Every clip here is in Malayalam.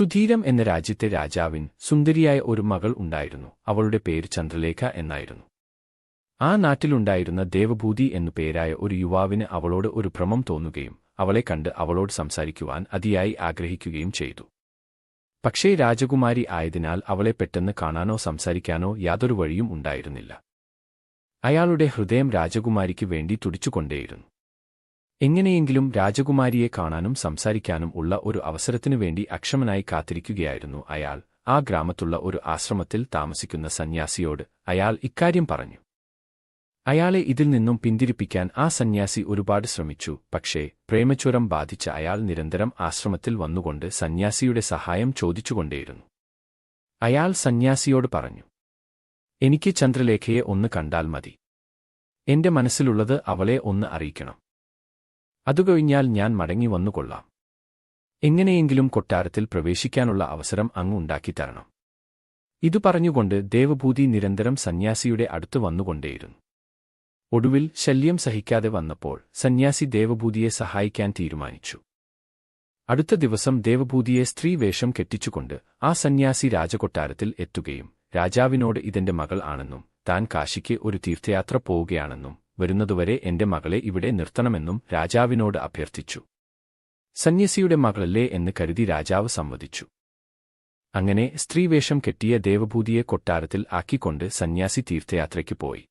സുധീരം എന്ന രാജ്യത്തെ രാജാവിൻ സുന്ദരിയായ ഒരു മകൾ ഉണ്ടായിരുന്നു. അവളുടെ പേര് ചന്ദ്രലേഖ എന്നായിരുന്നു. ആ നാട്ടിലുണ്ടായിരുന്ന ദേവഭൂതി എന്നു പേരായ ഒരു യുവാവിന് അവളോട് ഒരു ഭ്രമം തോന്നുകയും അവളെ കണ്ട് അവളോട് സംസാരിക്കുവാൻ അതിയായി ആഗ്രഹിക്കുകയും ചെയ്തു. പക്ഷേ രാജകുമാരി ആയതിനാൽ അവളെ പെട്ടെന്ന് കാണാനോ സംസാരിക്കാനോ യാതൊരു വഴിയും ഉണ്ടായിരുന്നില്ല. അയാളുടെ ഹൃദയം രാജകുമാരിക്ക് വേണ്ടി തുടിച്ചുകൊണ്ടേയിരുന്നു. എങ്ങനെയെങ്കിലും രാജകുമാരിയെ കാണാനും സംസാരിക്കാനും ഉള്ള ഒരു അവസരത്തിനു വേണ്ടി അക്ഷമനായി കാത്തിരിക്കുകയായിരുന്നു അയാൾ. ആ ഗ്രാമത്തുള്ള ഒരു ആശ്രമത്തിൽ താമസിക്കുന്ന സന്യാസിയോട് അയാൾ ഇക്കാര്യം പറഞ്ഞു. അയാളെ ഇതിൽ നിന്നും പിന്തിരിപ്പിക്കാൻ ആ സന്യാസി ഒരുപാട് ശ്രമിച്ചു. പക്ഷേ പ്രേമചുരം ബാധിച്ച അയാൾ നിരന്തരം ആശ്രമത്തിൽ വന്നുകൊണ്ട് സന്യാസിയുടെ സഹായം ചോദിച്ചുകൊണ്ടേയിരുന്നു. അയാൾ സന്യാസിയോട് പറഞ്ഞു എനിക്ക് ചന്ദ്രലേഖയെ ഒന്ന് കണ്ടാൽ മതി. എന്റെ മനസ്സിലുള്ളത് അവളെ ഒന്ന് അറിയിക്കണം. അതുകഴിഞ്ഞാൽ ഞാൻ മടങ്ങി വന്നുകൊള്ളാം എങ്ങനെയെങ്കിലും കൊട്ടാരത്തിൽ പ്രവേശിക്കാനുള്ള അവസരം അങ്ങ് ഉണ്ടാക്കിത്തരണം ഇതു പറഞ്ഞുകൊണ്ട് ദേവഭൂതി നിരന്തരം സന്യാസിയുടെ അടുത്ത് വന്നുകൊണ്ടേയിരുന്നു. ഒടുവിൽ ശല്യം സഹിക്കാതെ വന്നപ്പോൾ സന്യാസി ദേവഭൂതിയെ സഹായിക്കാൻ തീരുമാനിച്ചു. അടുത്ത ദിവസം ദേവഭൂതിയെ സ്ത്രീവേഷം കെട്ടിച്ചുകൊണ്ട് ആ സന്യാസി രാജകൊട്ടാരത്തിൽ എത്തുകയും രാജാവിനോട് ഇതെന്റെ മകൾ ആണെന്നും താൻ കാശിക്ക് ഒരു തീർത്ഥയാത്ര പോവുകയാണെന്നും വരുന്നതുവരെ എന്റെ മകളെ ഇവിടെ നിർത്തണമെന്നും രാജാവിനോട് അഭ്യർത്ഥിച്ചു. സന്യസിയുടെ മകളല്ലേ എന്ന് കരുതി രാജാവ് സമ്മതിച്ചു. അങ്ങനെ സ്ത്രീവേഷം കെട്ടിയ ദേവഭൂതിയെ കൊട്ടാരത്തിൽ ആക്കിക്കൊണ്ട് സന്യാസി തീർത്ഥയാത്രയ്ക്ക് പോയി.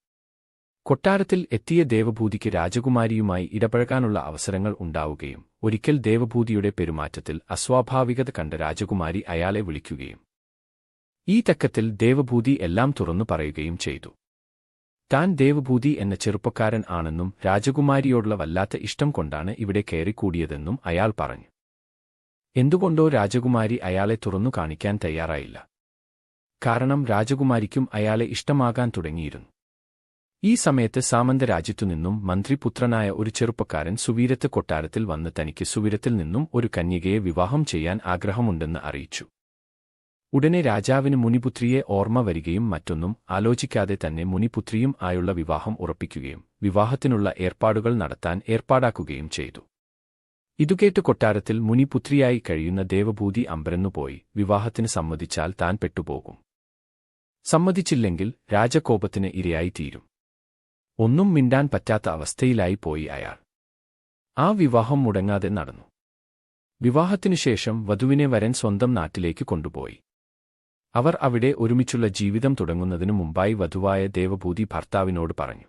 കൊട്ടാരത്തിൽ എത്തിയ ദേവഭൂതിക്ക് രാജകുമാരിയുമായി ഇടപഴകാനുള്ള അവസരങ്ങൾ ഉണ്ടാവുകയും ഒരിക്കൽ ദേവഭൂതിയുടെ പെരുമാറ്റത്തിൽ അസ്വാഭാവികത കണ്ട രാജകുമാരി അയാളെ വിളിക്കുകയും. ഈ തക്കത്തിൽ ദേവഭൂതി എല്ലാം തുറന്നു പറയുകയും ചെയ്തു. താൻ ദേവഭൂതി എന്ന ചെറുപ്പക്കാരൻ ആണെന്നും രാജകുമാരിയോടുള്ള വല്ലാത്ത ഇഷ്ടം കൊണ്ടാണ് ഇവിടെ കയറിക്കൂടിയതെന്നും അയാൾ പറഞ്ഞു. എന്തുകൊണ്ടോ രാജകുമാരി അയാളെ തുറന്നു കാണിക്കാൻ തയ്യാറായില്ല. കാരണം രാജകുമാരിക്കും അയാളെ ഇഷ്ടമാകാൻ തുടങ്ങിയിരുന്നു. ഈ സമയത്ത് സാമന്ത രാജ്യത്തുനിന്നും മന്ത്രിപുത്രനായ ഒരു ചെറുപ്പക്കാരൻ സുവീരത്ത് കൊട്ടാരത്തിൽ വന്ന് തനിക്ക് സുവീരത്തിൽ നിന്നും ഒരു കന്യകയെ വിവാഹം ചെയ്യാൻ ആഗ്രഹമുണ്ടെന്ന് അറിയിച്ചു. ഉടനെ രാജാവിന് മുനിപുത്രിയെ ഓർമ്മ വരികയും മറ്റൊന്നും ആലോചിക്കാതെ തന്നെ മുനിപുത്രിയും ആയുള്ള വിവാഹം ഉറപ്പിക്കുകയും വിവാഹത്തിനുള്ള ഏർപ്പാടുകൾ നടത്താൻ ഏർപ്പാടാക്കുകയും ചെയ്തു. ഇതുകേട്ട് കൊട്ടാരത്തിൽ മുനിപുത്രിയായി കഴിയുന്ന ദേവഭൂതി അമ്പരന്നുപോയി വിവാഹത്തിന് സമ്മതിച്ചാൽ താൻ പെട്ടുപോകും. സമ്മതിച്ചില്ലെങ്കിൽ രാജകോപത്തിന് ഇരയായിത്തീരും. ഒന്നും മിണ്ടാൻ പറ്റാത്ത അവസ്ഥയിലായി പോയി അയാൾ. ആ വിവാഹം മുടങ്ങാതെ നടന്നു. വിവാഹത്തിനുശേഷം വധുവിനെ വരൻ സ്വന്തം നാട്ടിലേക്ക് കൊണ്ടുപോയി. അവർ അവിടെ ഒരുമിച്ചുള്ള ജീവിതം തുടങ്ങുന്നതിനു മുമ്പായി വധുവായ ദേവഭൂതി ഭർത്താവിനോട് പറഞ്ഞു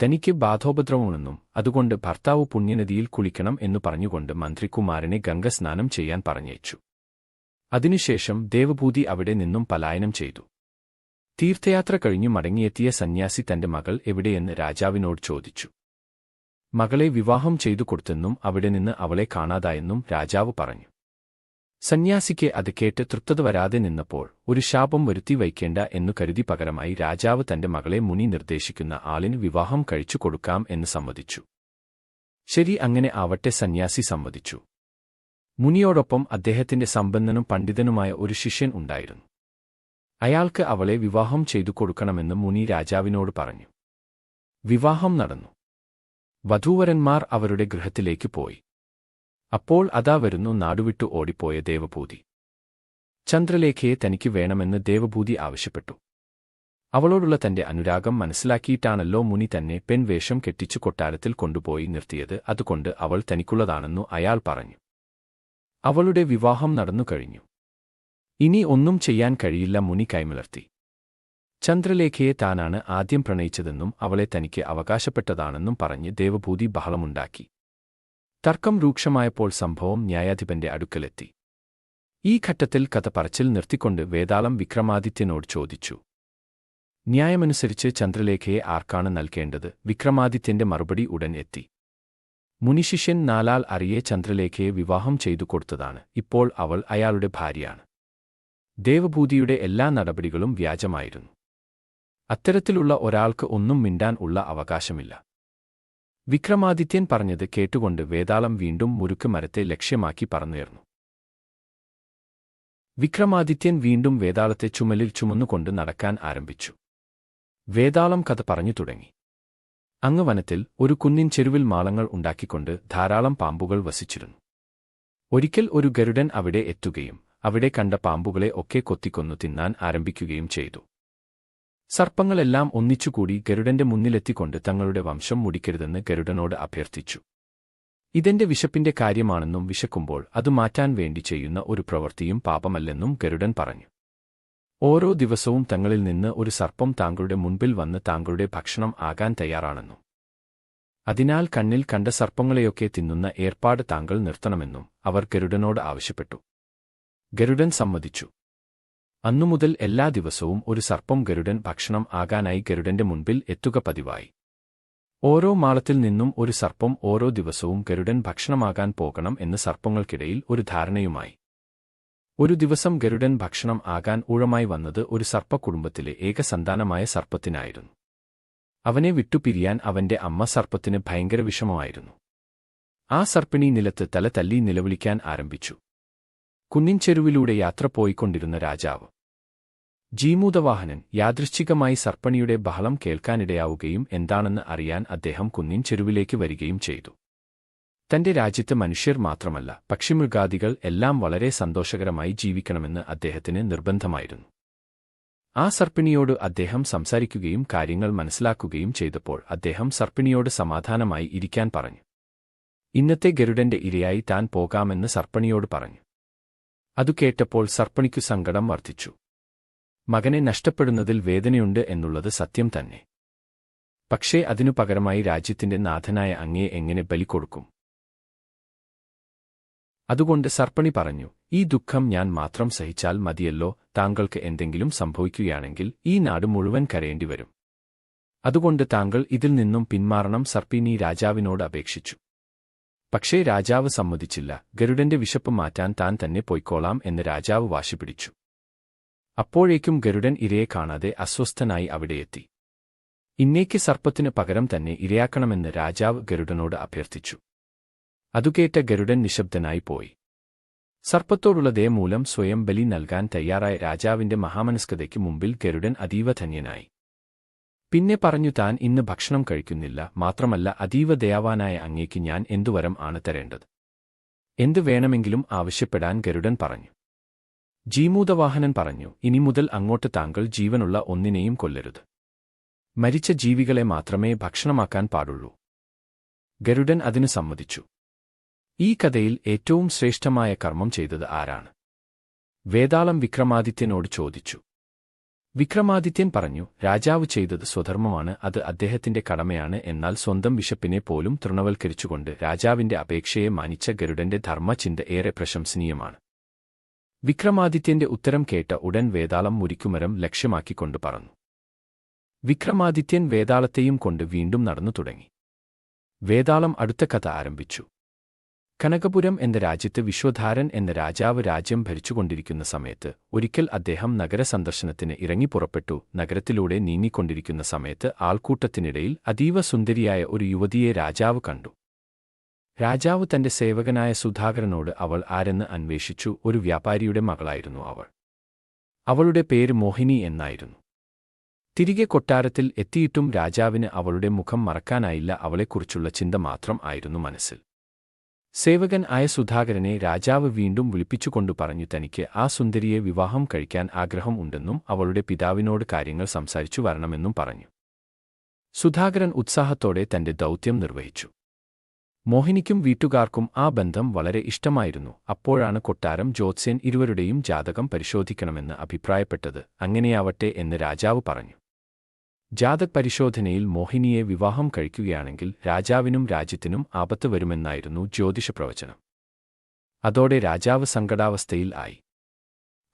തനിക്ക് ബാധോപദ്രവമുണെന്നും അതുകൊണ്ട് ഭർത്താവ് പുണ്യനദിയിൽ കുളിക്കണം എന്നു പറഞ്ഞുകൊണ്ട് മന്ത്രികുമാരനെ ഗംഗസ്നാനം ചെയ്യാൻ പറഞ്ഞയച്ചു. അതിനുശേഷം ദേവഭൂതി അവിടെ നിന്നും പലായനം ചെയ്തു. തീർത്ഥയാത്ര കഴിഞ്ഞു മടങ്ങിയെത്തിയ സന്യാസി തന്റെ മകൾ എവിടെയെന്ന് രാജാവിനോട് ചോദിച്ചു. മകളെ വിവാഹം ചെയ്തു കൊടുത്തെന്നും അവിടെ നിന്ന് അവളെ കാണാതായെന്നും രാജാവ് പറഞ്ഞു. സന്യാസിക്ക് അത് കേട്ട് തൃപ്തത വരാതെ നിന്നപ്പോൾ ഒരു ശാപം വരുത്തി വയ്ക്കേണ്ട എന്നു കരുതി പകരമായി രാജാവ് തന്റെ മകളെ മുനി നിർദ്ദേശിക്കുന്ന ആളിന് വിവാഹം കഴിച്ചു കൊടുക്കാം എന്ന് സമ്മതിച്ചു. ശരി അങ്ങനെ ആവട്ടെ സന്യാസി സമ്മതിച്ചു. മുനിയോടൊപ്പം അദ്ദേഹത്തിന്റെ സമ്പന്നനും പണ്ഡിതനുമായ ഒരു ശിഷ്യൻ ഉണ്ടായിരുന്നു. അയാൾക്ക് അവളെ വിവാഹം ചെയ്തു കൊടുക്കണമെന്ന് മുനി രാജാവിനോട് പറഞ്ഞു. വിവാഹം നടന്നു. വധൂവരന്മാർ അവരുടെ ഗൃഹത്തിലേക്ക് പോയി. അപ്പോൾ അതാ വരുന്നു നാടുവിട്ടു ഓടിപ്പോയ ദേവഭൂതി. ചന്ദ്രലേഖയെ തനിക്ക് വേണമെന്ന് ദേവഭൂതി ആവശ്യപ്പെട്ടു. അവളോടുള്ള തന്റെ അനുരാഗം മനസ്സിലാക്കിയിട്ടാണല്ലോ മുനി തന്നെ പെൺവേഷം കെട്ടിച്ചു കൊട്ടാരത്തിൽ കൊണ്ടുപോയി നിർത്തിയത് അതുകൊണ്ട് അവൾ തനിക്കുള്ളതാണെന്നു അയാൾ പറഞ്ഞു. അവളുടെ വിവാഹം നടന്നു കഴിഞ്ഞു. ഇനി ഒന്നും ചെയ്യാൻ കഴിയില്ല മുനി കൈമലർത്തി. ചന്ദ്രലേഖയെ താനാണ് ആദ്യം പ്രണയിച്ചതെന്നും അവളെ തനിക്ക് അവകാശപ്പെട്ടതാണെന്നും പറഞ്ഞ് ദേവഭൂതി ബഹളമുണ്ടാക്കി. തർക്കം രൂക്ഷമായപ്പോൾ സംഭവം ന്യായാധിപന്റെ അടുക്കലെത്തി. ഈ ഘട്ടത്തിൽ കഥ പറച്ചിൽ നിർത്തിക്കൊണ്ട് വേതാളം വിക്രമാദിത്യനോട് ചോദിച്ചു. ന്യായമനുസരിച്ച് ചന്ദ്രലേഖയെ ആർക്കാണ് നൽകേണ്ടത്? വിക്രമാദിത്യന്റെ മറുപടി ഉടൻ എത്തി. മുനിശിഷ്യൻ നാലാൽ അറിയെ ചന്ദ്രലേഖയെ വിവാഹം ചെയ്തു കൊടുത്തതാണ്. ഇപ്പോൾ അവൾ അയാളുടെ ഭാര്യയാണ്. ദേവഭൂതിയുടെ എല്ലാ നടപടികളും വ്യാജമായിരുന്നു. അത്തരത്തിലുള്ള ഒരാൾക്ക് ഒന്നും മിണ്ടാൻ ഉള്ള അവകാശമില്ല. വിക്രമാദിത്യൻ പറഞ്ഞത് കേട്ടുകൊണ്ട് വേതാളം വീണ്ടും മുരുക്ക് മരത്തെ ലക്ഷ്യമാക്കി പറന്നുയർന്നു. വിക്രമാദിത്യൻ വീണ്ടും വേതാളത്തെ ചുമലിൽ ചുമന്നുകൊണ്ട് നടക്കാൻ ആരംഭിച്ചു. വേതാളം കഥ പറഞ്ഞു തുടങ്ങി. അങ്ങ് വനത്തിൽ ഒരു കുന്നിൻ ചെരുവിൽ മാളങ്ങൾ ഉണ്ടാക്കിക്കൊണ്ട് ധാരാളം പാമ്പുകൾ വസിച്ചിരുന്നു. ഒരിക്കൽ ഒരു ഗരുഡൻ അവിടെ എത്തുകയും അവിടെ കണ്ട പാമ്പുകളെ ഒക്കെ കൊത്തിക്കൊന്നു തിന്നാൻ ആരംഭിക്കുകയും ചെയ്തു. സർപ്പങ്ങളെല്ലാം ഒന്നിച്ചുകൂടി ഗരുഡന്റെ മുന്നിലെത്തിക്കൊണ്ട് തങ്ങളുടെ വംശം മുടിക്കരുതെന്ന് ഗരുഡനോട് അഭ്യർത്ഥിച്ചു. ഇതെന്റെ വിശപ്പിന്റെ കാര്യമാണെന്നും വിശക്കുമ്പോൾ അത് മാറ്റാൻ വേണ്ടി ചെയ്യുന്ന ഒരു പ്രവൃത്തിയും പാപമല്ലെന്നും ഗരുഡൻ പറഞ്ഞു. ഓരോ ദിവസവും തങ്ങളിൽ നിന്ന് ഒരു സർപ്പം താങ്കളുടെ മുൻപിൽ വന്ന് താങ്കളുടെ ഭക്ഷണം ആകാൻ തയ്യാറാണെന്നും അതിനാൽ കണ്ണിൽ കണ്ട സർപ്പങ്ങളെയൊക്കെ തിന്നുന്ന ഏർപ്പാട് താങ്കൾ നിർത്തണമെന്നും അവർ ഗരുഡനോട് ആവശ്യപ്പെട്ടു. ഗരുഡൻ സമ്മതിച്ചു. അന്നുമുതൽ എല്ലാ ദിവസവും ഒരു സർപ്പം ഗരുഡൻ ഭക്ഷണം ആകാനായി ഗരുഡന്റെ മുൻപിൽ എത്തുക പതിവായി. ഓരോ മാളത്തിൽ നിന്നും ഒരു സർപ്പം ഓരോ ദിവസവും ഗരുഡൻ ഭക്ഷണമാകാൻ പോകണം എന്ന് സർപ്പങ്ങൾക്കിടയിൽ ഒരു ധാരണയുമായി. ഒരു ദിവസം ഗരുഡൻ ഭക്ഷണം ആകാൻ ഊഴമായി വന്നത് ഒരു സർപ്പക്കുടുംബത്തിലെ ഏകസന്താനമായ സർപ്പത്തിനായിരുന്നു. അവനെ വിട്ടുപിരിയാൻ അവന്റെ അമ്മ സർപ്പത്തിന് ഭയങ്കര വിഷമമായിരുന്നു. ആ സർപ്പിണി നിലത്ത് തല തല്ലി നിലവിളിക്കാൻ ആരംഭിച്ചു. കുന്നിൻ ചെരുവിലൂടെ യാത്ര പോയിക്കൊണ്ടിരുന്ന രാജാവ് ജീമൂതവാഹനൻ യാദൃശ്ചികമായി സർപ്പണിയുടെ ബഹളം കേൾക്കാനിടയാവുകയും എന്താണെന്ന് അറിയാൻ അദ്ദേഹം കുന്നിൻ ചെരുവിലേക്ക് വരികയും ചെയ്തു. തന്റെ രാജ്യത്ത് മനുഷ്യർ മാത്രമല്ല പക്ഷിമൃഗാദികൾ എല്ലാം വളരെ സന്തോഷകരമായി ജീവിക്കണമെന്ന് അദ്ദേഹത്തിന് നിർബന്ധമായിരുന്നു. ആ സർപ്പിണിയോട് അദ്ദേഹം സംസാരിക്കുകയും കാര്യങ്ങൾ മനസ്സിലാക്കുകയും ചെയ്തപ്പോൾ അദ്ദേഹം സർപ്പിണിയോട് സമാധാനമായി ഇരിക്കാൻ പറഞ്ഞു. ഇന്നത്തെ ഗരുഡന്റെ ഇരയായി താൻ പോകാമെന്ന് സർപ്പണിയോട് പറഞ്ഞു അതു കേട്ടപ്പോൾ സർപ്പണിക്കു സങ്കടം വർദ്ധിച്ചു. മകനെ നഷ്ടപ്പെടുന്നതിൽ വേദനയുണ്ട് എന്നുള്ളത് സത്യം തന്നെ. പക്ഷേ അതിനു പകരമായി രാജ്യത്തിന്റെ നാഥനായ അങ്ങയെ എങ്ങനെ ബലിക്കൊടുക്കും അതുകൊണ്ട് സർപ്പണി പറഞ്ഞു ഈ ദുഃഖം ഞാൻ മാത്രം സഹിച്ചാൽ മതിയല്ലോ താങ്കൾക്ക് എന്തെങ്കിലും സംഭവിക്കുകയാണെങ്കിൽ ഈ നാട് മുഴുവൻ കരയേണ്ടി വരും. അതുകൊണ്ട് താങ്കൾ ഇതിൽ നിന്നും പിന്മാറണം സർപ്പിനി രാജാവിനോട് അപേക്ഷിച്ചു. പക്ഷേ രാജാവ് സമ്മതിച്ചില്ല ഗരുഡന്റെ വിശപ്പ് മാറ്റാൻ താൻ തന്നെ പൊയ്ക്കോളാം എന്ന് രാജാവ് വാശിപിടിച്ചു. അപ്പോഴേക്കും ഗരുഡൻ ഇരയെ കാണാതെ അസ്വസ്ഥനായി അവിടെയെത്തി ഇന്നേക്ക് സർപ്പത്തിനു പകരം തന്നെ ഇരയാക്കണമെന്ന് രാജാവ് ഗരുഡനോട് അഭ്യർത്ഥിച്ചു. അതുകേറ്റ ഗരുഡൻ നിശബ്ദനായി പോയി. സർപ്പത്തോടുള്ള ദയമൂലം സ്വയം ബലി നൽകാൻ തയ്യാറായ രാജാവിന്റെ മഹാമനസ്കതയ്ക്ക് മുമ്പിൽ ഗരുഡൻ അതീവ ധന്യനായി. പിന്നെ പറഞ്ഞു താൻ ഇന്ന് ഭക്ഷണം കഴിക്കുന്നില്ല മാത്രമല്ല അതീവ ദയാവാനായ അങ്ങേക്ക് ഞാൻ എന്തുവരം ആണ് തരേണ്ടത്? എന്തു വേണമെങ്കിലും ആവശ്യപ്പെടാൻ ഗരുഡൻ പറഞ്ഞു. ജീമൂതവാഹനൻ പറഞ്ഞു ഇനി മുതൽ അങ്ങോട്ട് താങ്കൾ ജീവനുള്ള ഒന്നിനെയും കൊല്ലരുത്. മരിച്ച ജീവികളെ മാത്രമേ ഭക്ഷണമാക്കാൻ പാടുള്ളൂ. ഗരുഡൻ അതിനു സമ്മതിച്ചു. ഈ കഥയിൽ ഏറ്റവും ശ്രേഷ്ഠമായ കർമ്മം ചെയ്തത് ആരാണ്? വേതാളം വിക്രമാദിത്യനോട് ചോദിച്ചു. വിക്രമാദിത്യൻ പറഞ്ഞു രാജാവ് ചെയ്തത് സ്വധർമ്മമാണ് അത് അദ്ദേഹത്തിന്റെ കടമയാണ് എന്നാൽ സ്വന്തം വിശപ്പിനെ പോലും തൃണവൽക്കരിച്ചുകൊണ്ട് രാജാവിന്റെ അപേക്ഷയെ മാനിച്ച ഗരുഡന്റെ ധർമ്മചിന്ത ഏറെ പ്രശംസനീയമാണ്. വിക്രമാദിത്യന്റെ ഉത്തരം കേട്ട ഉടൻ വേതാളം മുരിക്കുമരം ലക്ഷ്യമാക്കിക്കൊണ്ട് പറഞ്ഞു വിക്രമാദിത്യൻ വേതാളത്തെയും കൊണ്ട് വീണ്ടും നടന്നു തുടങ്ങി. വേതാളം അടുത്ത കഥ ആരംഭിച്ചു. കനകപുരം എന്ന രാജ്യത്ത് വിശ്വധാരൻ എന്ന രാജാവ് രാജ്യം ഭരിച്ചുകൊണ്ടിരിക്കുന്ന സമയത്ത് ഒരിക്കൽ അദ്ദേഹം നഗരസന്ദർശനത്തിന് ഇറങ്ങി പുറപ്പെട്ടു നഗരത്തിലൂടെ നീങ്ങിക്കൊണ്ടിരിക്കുന്ന സമയത്ത് ആൾക്കൂട്ടത്തിനിടയിൽ അതീവ സുന്ദരിയായ ഒരു യുവതിയെ രാജാവ് കണ്ടു. രാജാവ് തന്റെ സേവകനായ സുധാകരനോട് അവൾ ആരെന്ന് അന്വേഷിച്ചു ഒരു വ്യാപാരിയുടെ മകളായിരുന്നു അവൾ. അവളുടെ പേര് മോഹിനി എന്നായിരുന്നു. തിരികെ കൊട്ടാരത്തിൽ എത്തിയിട്ടും രാജാവിന് അവളുടെ മുഖം മറക്കാനായില്ല അവളെക്കുറിച്ചുള്ള ചിന്ത മാത്രം ആയിരുന്നു മനസ്സിൽ. സേവകൻ ആയ സുധാകരനെ രാജാവ് വീണ്ടും വിളിപ്പിച്ചുകൊണ്ടു പറഞ്ഞു തനിക്ക് ആ സുന്ദരിയെ വിവാഹം കഴിക്കാൻ ആഗ്രഹം ഉണ്ടെന്നും അവളുടെ പിതാവിനോട് കാര്യങ്ങൾ സംസാരിച്ചു വരണമെന്നും പറഞ്ഞു. സുധാകരൻ ഉത്സാഹത്തോടെ തന്റെ ദൗത്യം നിർവഹിച്ചു. മോഹിനിക്കും വീട്ടുകാർക്കും ആ ബന്ധം വളരെ ഇഷ്ടമായിരുന്നു. അപ്പോഴാണ് കൊട്ടാരം ജ്യോത്സ്യൻ ഇരുവരുടെയും ജാതകം പരിശോധിക്കണമെന്ന് അഭിപ്രായപ്പെട്ടത്. അങ്ങനെയാവട്ടെ എന്ന് രാജാവ് പറഞ്ഞു. ജാതക് പരിശോധനയിൽ മോഹിനിയെ വിവാഹം കഴിക്കുകയാണെങ്കിൽ രാജാവിനും രാജ്യത്തിനും ആപത്ത് വരുമെന്നായിരുന്നു ജ്യോതിഷപ്രവചനം. അതോടെ രാജാവ് സങ്കടാവസ്ഥയിൽ ആയി.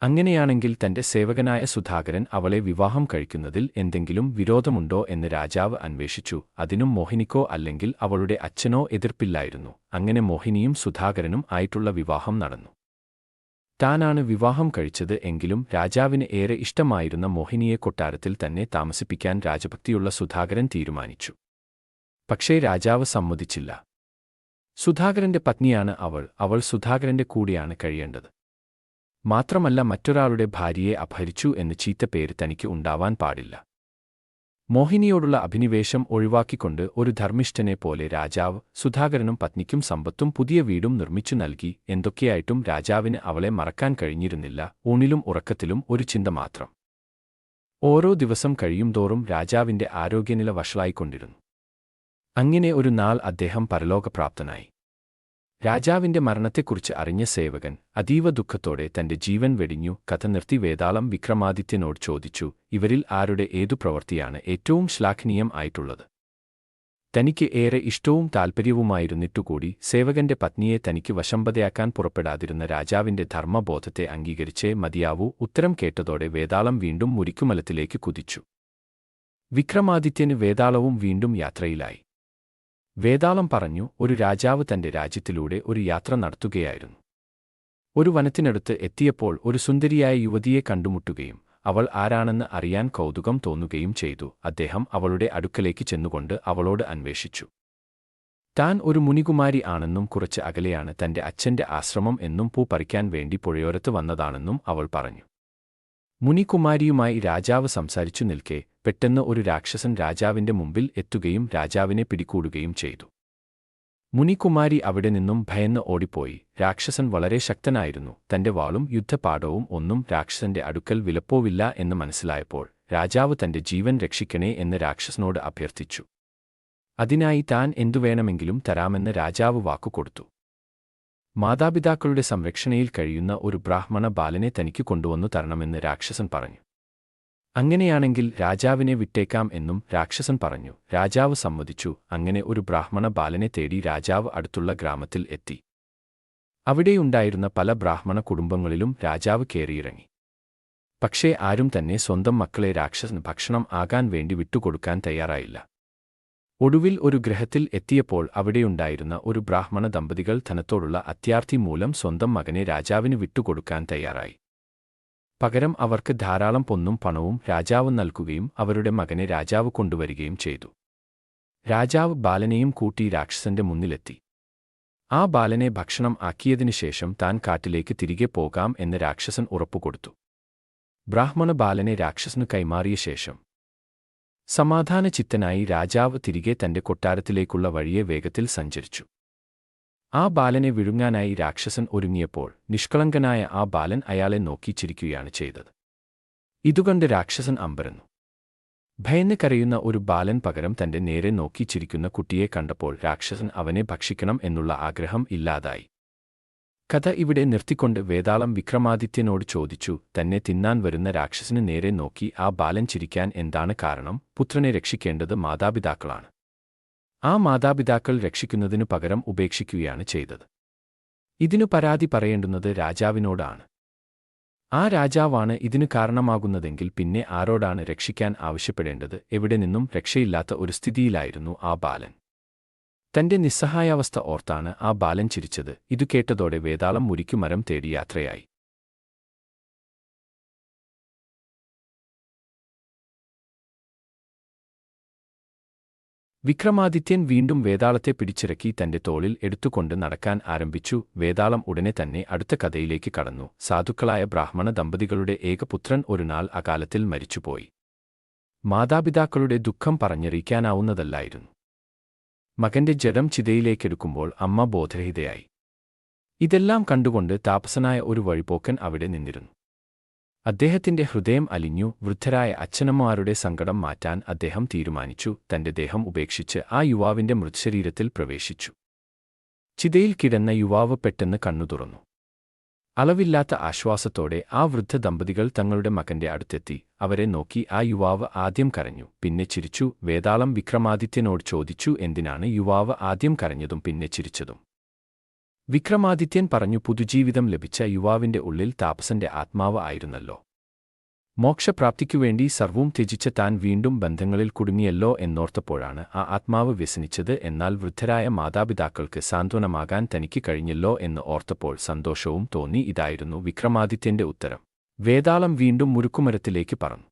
അങ്ങനെയാണെങ്കിൽ തന്റെ സേവകനായ സുധാകരൻ അവളെ വിവാഹം കഴിക്കുന്നതിൽ എന്തെങ്കിലും വിരോധമുണ്ടോ എന്ന് രാജാവ് അന്വേഷിച്ചു. അതിനും മോഹിനിക്കോ അല്ലെങ്കിൽ അവളുടെ അച്ഛനോ എതിർപ്പില്ലായിരുന്നു. അങ്ങനെ മോഹിനിയും സുധാകരനും ആയിട്ടുള്ള വിവാഹം നടന്നു. താനാണ് വിവാഹം കഴിച്ചത് എങ്കിലും രാജാവിന് ഏറെ ഇഷ്ടമായിരുന്ന മോഹിനിയെ കൊട്ടാരത്തിൽ തന്നെ താമസിപ്പിക്കാൻ രാജഭക്തിയുള്ള സുധാകരൻ തീരുമാനിച്ചു. പക്ഷേ രാജാവ് സമ്മതിച്ചില്ല. സുധാകരന്റെ പത്നിയാണ് അവൾ. അവൾ സുധാകരന്റെ കൂടിയാണ് കഴിയേണ്ടത്. മാത്രമല്ല മറ്റൊരാളുടെ ഭാര്യയെ അപഹരിച്ചു എന്ന് ചീത്തപ്പേര് തനിക്ക് ഉണ്ടാവാൻ പാടില്ല. മോഹിനിയോടുള്ള അഭിനിവേശം ഒഴിവാക്കിക്കൊണ്ട് ഒരു ധർമ്മിഷ്ഠനെ പോലെ രാജാവ് സുധാകരനും പത്നിക്കും സമ്പത്തും പുതിയ വീടും നിർമ്മിച്ചു നൽകി എന്തൊക്കെയായിട്ടും രാജാവിന് അവളെ മറക്കാൻ കഴിഞ്ഞിരുന്നില്ല ഊണിലും ഉറക്കത്തിലും ഒരു ചിന്ത മാത്രം. ഓരോ ദിവസം കഴിയുംതോറും രാജാവിന്റെ ആരോഗ്യനില വഷളായിക്കൊണ്ടിരുന്നു. അങ്ങനെ ഒരു നാൾ അദ്ദേഹം പരലോകപ്രാപ്തനായി. രാജാവിന്റെ മരണത്തെക്കുറിച്ച് അറിഞ്ഞ സേവകൻ അതീവ ദുഃഖത്തോടെ തന്റെ ജീവൻ വെടിഞ്ഞു കഥ നിർത്തി വേതാളം വിക്രമാദിത്യനോട് ചോദിച്ചു ഇവരിൽ ആരുടെ ഏതു പ്രവൃത്തിയാണ് ഏറ്റവും ശ്ലാഘനീയം ആയിട്ടുള്ളത്? തനിക്ക് ഏറെ ഇഷ്ടവും താൽപ്പര്യവുമായിരുന്നിട്ടുകൂടി സേവകന്റെ പത്നിയെ തനിക്ക് വശംബതയാക്കാൻ പുറപ്പെടാതിരുന്ന രാജാവിന്റെ ധർമ്മബോധത്തെ അംഗീകരിച്ചേ മതിയാവൂ ഉത്തരം കേട്ടതോടെ വേതാളം വീണ്ടും മുരിക്കുമലത്തിലേക്ക് കുതിച്ചു. വിക്രമാദിത്യന് വേതാളവും വീണ്ടും യാത്രയിലായി. വേതാളം പറഞ്ഞു ഒരു രാജാവ് തന്റെ രാജ്യത്തിലൂടെ ഒരു യാത്ര നടത്തുകയായിരുന്നു. ഒരു വനത്തിനടുത്ത് എത്തിയപ്പോൾ ഒരു സുന്ദരിയായ യുവതിയെ കണ്ടുമുട്ടുകയും അവൾ ആരാണെന്ന് അറിയാൻ കൗതുകം തോന്നുകയും ചെയ്തു. അദ്ദേഹം അവളുടെ അടുക്കലേക്ക് ചെന്നുകൊണ്ട് അവളോട് അന്വേഷിച്ചു. താൻ ഒരു മുനികുമാരി ആണെന്നും കുറച്ച് അകലെയാണ് തന്റെ അച്ഛന്റെ ആശ്രമം എന്നും പൂ പറിക്കാൻ വേണ്ടി പുഴയോരത്ത് വന്നതാണെന്നും അവൾ പറഞ്ഞു. മുനികുമാരിയുമായി രാജാവ് സംസാരിച്ചു നിൽക്കെ പെട്ടെന്ന് ഒരു രാക്ഷസൻ രാജാവിന്റെ മുമ്പിൽ എത്തുകയും രാജാവിനെ പിടികൂടുകയും ചെയ്തു. മുനികുമാരി അവിടെ നിന്നും ഭയന്ന് ഓടിപ്പോയി. രാക്ഷസൻ വളരെ ശക്തനായിരുന്നു. തന്റെ വാളും യുദ്ധപാഠവും ഒന്നും രാക്ഷസന്റെ അടുക്കൽ വിലപ്പോവില്ല എന്ന് മനസ്സിലായപ്പോൾ രാജാവ് തന്റെ ജീവൻ രക്ഷിക്കണേ എന്ന് രാക്ഷസനോട് അഭ്യർത്ഥിച്ചു. അതിനായി താൻ എന്തുവേണമെങ്കിലും തരാമെന്ന് രാജാവ് വാക്കുകൊടുത്തു മാതാപിതാക്കളുടെ സംരക്ഷണയിൽ കഴിയുന്ന ഒരു ബ്രാഹ്മണ ബാലനെ തനിക്ക് കൊണ്ടുവന്നു തരണമെന്ന് രാക്ഷസൻ പറഞ്ഞു. അങ്ങനെയാണെങ്കിൽ രാജാവിനെ വിട്ടേക്കാം എന്നും രാക്ഷസൻ പറഞ്ഞു. രാജാവ് സമ്മതിച്ചു. അങ്ങനെ ഒരു ബ്രാഹ്മണ ബാലനെ തേടി രാജാവ് അടുത്തുള്ള ഗ്രാമത്തിൽ എത്തി. അവിടെയുണ്ടായിരുന്ന പല ബ്രാഹ്മണ കുടുംബങ്ങളിലും രാജാവ് കയറിയിറങ്ങി. പക്ഷേ ആരും തന്നെ സ്വന്തം മക്കളെ രാക്ഷസൻ ഭക്ഷണം ആകാൻ വേണ്ടി വിട്ടുകൊടുക്കാൻ തയ്യാറായില്ല. ഒടുവിൽ ഒരു ഗ്രഹത്തിൽ എത്തിയപ്പോൾ അവിടെയുണ്ടായിരുന്ന ഒരു ബ്രാഹ്മണ ദമ്പതികൾ ധനത്തോടുള്ള അത്യാർത്ഥി മൂലം സ്വന്തം മകനെ രാജാവിന് വിട്ടുകൊടുക്കാൻ തയ്യാറായി. പകരം അവർക്ക് ധാരാളം പൊന്നും പണവും രാജാവ് നൽകുകയും അവരുടെ മകനെ രാജാവ് കൊണ്ടുവരികയും ചെയ്തു. രാജാവ് ബാലനെയും കൂട്ടി രാക്ഷസന്റെ മുന്നിലെത്തി. ആ ബാലനെ ഭക്ഷണം ആക്കിയതിനുശേഷം താൻ കാട്ടിലേക്ക് തിരികെ പോകാം എന്ന് രാക്ഷസൻ ഉറപ്പുകൊടുത്തു. ബ്രാഹ്മണ ബാലനെ രാക്ഷസനു കൈമാറിയ ശേഷം സമാധാന ചിത്തനായി രാജാവ് തിരികെ തന്റെ കൊട്ടാരത്തിലേക്കുള്ള വഴിയെ വേഗത്തിൽ സഞ്ചരിച്ചു. ആ ബാലനെ വിഴുങ്ങാനായി രാക്ഷസൻ ഒരുങ്ങിയപ്പോൾ നിഷ്കളങ്കനായ ആ ബാലൻ അയാളെ നോക്കി ചിരിക്കുകയാണ് ചെയ്തത്. ഇതുകണ്ട് രാക്ഷസൻ അമ്പരന്നു. ഭയന്ന് കരയുന്ന ഒരു ബാലൻ പകരം തന്റെ നേരെ നോക്കി ചിരിക്കുന്ന കുട്ടിയെ കണ്ടപ്പോൾ രാക്ഷസൻ അവനെ ഭക്ഷിക്കണം എന്നുള്ള ആഗ്രഹം ഇല്ലാതായി. കഥ ഇവിടെ നിർത്തിക്കൊണ്ട് വേതാളം വിക്രമാദിത്യനോട് ചോദിച്ചു തന്നെ തിന്നാൻ വരുന്ന രാക്ഷസന് നേരെ നോക്കി ആ ബാലൻ ചിരിക്കാൻ എന്താണ് കാരണം? പുത്രനെ രക്ഷിക്കേണ്ടത് മാതാപിതാക്കളാണ്. ആ മാതാപിതാക്കൾ രക്ഷിക്കുന്നതിനു പകരം ഉപേക്ഷിക്കുകയാണ് ചെയ്തത്. ഇതിനു പരാതി പറയേണ്ടുന്നത് രാജാവിനോടാണ്. ആ രാജാവാണ് ഇതിനു കാരണമാകുന്നതെങ്കിൽ പിന്നെ ആരോടാണ് രക്ഷിക്കാൻ ആവശ്യപ്പെടേണ്ടത്? എവിടെ നിന്നും രക്ഷയില്ലാത്ത ഒരു സ്ഥിതിയിലായിരുന്നു ആ ബാലൻ. തന്റെ നിസ്സഹായാവസ്ഥ ഓർത്താണ് ആ ബാലൻ ചിരിച്ചത്. ഇതു കേട്ടതോടെ വേതാളം മുരിക്കുമരം തേടി യാത്രയായി. വിക്രമാദിത്യൻ വീണ്ടും വേതാളത്തെ പിടിച്ചിറക്കി തന്റെ തോളിൽ എടുത്തുകൊണ്ട് നടക്കാൻ ആരംഭിച്ചു. വേതാളം ഉടനെ തന്നെ അടുത്ത കഥയിലേക്ക് കടന്നു. സാധുക്കളായ ബ്രാഹ്മണ ദമ്പതികളുടെ ഏകപുത്രൻ ഒരു നാൾ അകാലത്തിൽ മരിച്ചുപോയി. മാതാപിതാക്കളുടെ ദുഃഖം പറഞ്ഞറിയിക്കാനാവുന്നതല്ലായിരുന്നു. മകന്റെ ജഡം ചിതയിലേക്കെടുക്കുമ്പോൾ അമ്മ ബോധരഹിതയായി. ഇതെല്ലാം കണ്ടുകൊണ്ട് താപസനായ ഒരു വഴിപോക്കൻ അവിടെ നിന്നിരുന്നു. അദ്ദേഹത്തിന്റെ ഹൃദയം അലിഞ്ഞു. വൃദ്ധരായ അച്ഛനമ്മമാരുടെ സങ്കടം മാറ്റാൻ അദ്ദേഹം തീരുമാനിച്ചു. തന്റെ ദേഹം ഉപേക്ഷിച്ച് ആ യുവാവിന്റെ മൃതശരീരത്തിൽ പ്രവേശിച്ചു. ചിതയിൽ കിടന്ന യുവാവ് പെട്ടെന്ന് കണ്ണു തുറന്നു. അളവില്ലാത്ത ആശ്വാസത്തോടെ ആ വൃദ്ധ ദമ്പതികൾ തങ്ങളുടെ മകന്റെ അടുത്തെത്തി. അവരെ നോക്കി ആ യുവാവ് ആദ്യം കരഞ്ഞു പിന്നെ ചിരിച്ചു. വേതാളം വിക്രമാദിത്യനോട് ചോദിച്ചു എന്തിനാണ് യുവാവ് ആദ്യം കരഞ്ഞതും പിന്നെ ചിരിച്ചതും? വിക്രമാദിത്യൻ പറഞ്ഞു പുതുജീവിതം ലഭിച്ച യുവാവിന്റെ ഉള്ളിൽ താപസന്റെ ആത്മാവ് ആയിരുന്നല്ലോ. മോക്ഷപ്രാപ്തിക്കുവേണ്ടി സർവവും ത്യജിച്ച താൻ വീണ്ടും ബന്ധങ്ങളിൽ കുടുങ്ങിയല്ലോ എന്നോർത്തപ്പോഴാണ് ആ ആത്മാവ് വ്യസനിച്ചത് എന്നാൽ വൃദ്ധരായ മാതാപിതാക്കൾക്ക് സാന്ത്വനമാകാൻ തനിക്ക് കഴിഞ്ഞല്ലോ എന്ന് ഓർത്തപ്പോൾ സന്തോഷവും തോന്നി ഇതായിരുന്നു വിക്രമാദിത്യന്റെ ഉത്തരം. വേതാളം വീണ്ടും മുരുക്കുമരത്തിലേക്ക് പറന്നു.